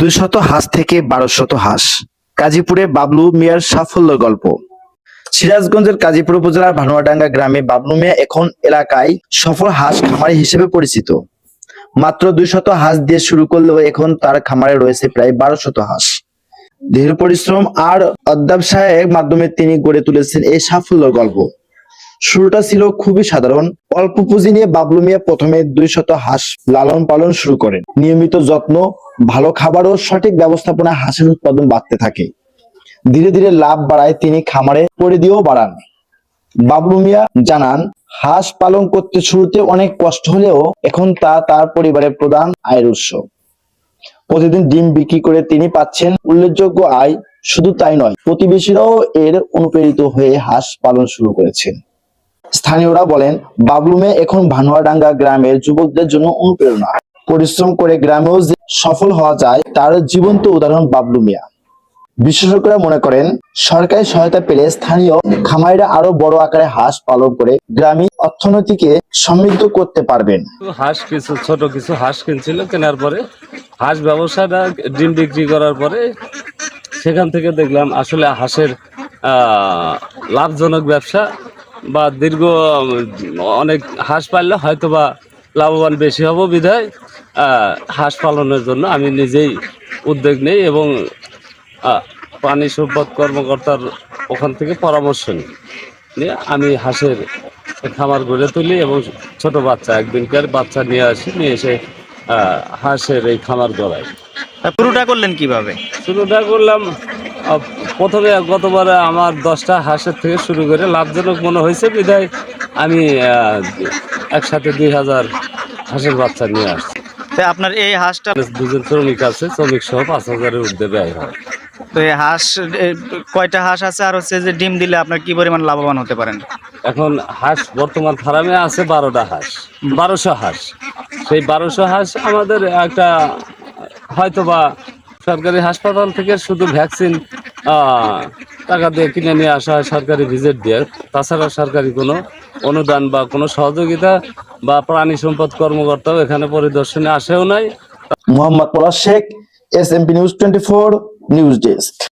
দুশত হাঁস থেকে বারোশত হাঁস। গাজীপুরে বাবলু মিয়ার সাফল্য গল্প। সিরাজগঞ্জের কাজীপুর উপজেলার ভানুয়াডাঙ্গা গ্রামে বাবলু মিয়া এখন এলাকায় সফল হাঁস খামারি হিসেবে পরিচিত। মাত্র দুইশত হাঁস দিয়ে শুরু করলেও এখন তার খামারে রয়েছে প্রায় বারোশত হাঁস। দৃঢ় পরিশ্রম আর অধ্যাবসায়ের মাধ্যমে তিনি গড়ে তুলেছেন এই সাফল্য গল্প। শুরুটা ছিল খুবই সাধারণ। অল্প পুঁজি নিয়ে বাবলু মিয়া প্রথমে দুই শত হাঁস লালন পালন শুরু করেন। নিয়মিত যত্ন, ভালো খাবার ও সঠিক ব্যবস্থাপনা হাঁসের উৎপাদন বাড়তে থাকে। ধীরে ধীরে লাভ বাড়ায় তিনি খামারে পরিধিও বাড়ান। বাবলু মিয়া জানান, হাঁস পালন করতে শুরুতে অনেক কষ্ট হলেও এখন তা তার পরিবারের প্রধান আয়ের উৎস। প্রতিদিন ডিম বিক্রি করে তিনি পাচ্ছেন উল্লেখযোগ্য আয়। শুধু তাই নয়, প্রতিবেশীরাও এর অনুপ্রেরিত হয়ে হাঁস পালন শুরু করেছেন। স্থানীয়রা বলেন বাবলু মেয়ে এখন ভানুয়াডাঙ্গা গ্রামের যুবকদের জন্য অনুপ্রেরণা। পরিশ্রম করে গ্রামেও যে সফল হওয়া যায়, তার জীবন্ত উদাহরণ বাবলু মিয়া বিশেষজ্ঞরা মনে করেন, সরকারি সহায়তা পেলে স্থানীয় খামারিরা আরও বড় আকারে হাঁস পালন করে গ্রামীণ অর্থনীতিকে সমৃদ্ধ করতে পারবেন। হাঁস কিছু, ছোট কিছু হাঁস কিনছিল, কেনার পরে হাঁস ব্যবসাটা ডিম বিক্রি করার পরে সেখান থেকে দেখলাম আসলে হাঁসের লাভজনক ব্যবসা বা দীর্ঘ অনেক হাঁস পাললে হয়তো বা লাভবান বেশি হব বিধায় হাঁস পালনের জন্য আমি নিজেই উদ্যোগ নেই এবং প্রাণী সম্পদ কর্মকর্তার ওখান থেকে পরামর্শ নিই। নিয়ে আমি হাঁসের খামার গড়ে তুলি এবং ছোট বাচ্চা একদিনকার বাচ্চা নিয়ে আসি নিয়ে এসে হাঁসের এই খামার গড়াই। তা শুরুটা করলেন কীভাবে? শুরুটা করলাম প্রথমে গতবারে আমার দশটা হাঁসের থেকে শুরু করে লাভজনক মনে হয়েছে। বিধায় আমি একসাথে দুই হাজার হাঁসের বাচ্চা নিয়ে আসছি। তো আপনার এই হাঁসটা দুজন শ্রমিক আছে শ্রমিক সহ পাঁচ হাজারের ঊর্ধ্বে ব্যয় হয়। তো এই হাঁস কয়টা হাঁস আছে? আর হচ্ছে যে ডিম দিলে আপনার কি পরিমাণ লাভবান হতে পারেন? এখন হাঁস বর্তমান ফার্মে আছে বারোটা হাঁস বারোশো হাঁস। সেই বারোশো হাঁস আমাদের একটা হয়তো বা সরকারি হাসপাতাল থেকে শুধু ভ্যাকসিন টাকা দিয়ে কিনে নিয়ে আসা হয় সরকারি ভিজিট দিয়ে। তাছাড়া সরকারি কোনো অনুদান বা কোনো সহযোগিতা বা প্রাণী সম্পদ কর্মকর্তাও এখানে পরিদর্শনে আসেও নাই। Mohammad Palash Sheikh S MP news twenty four news desk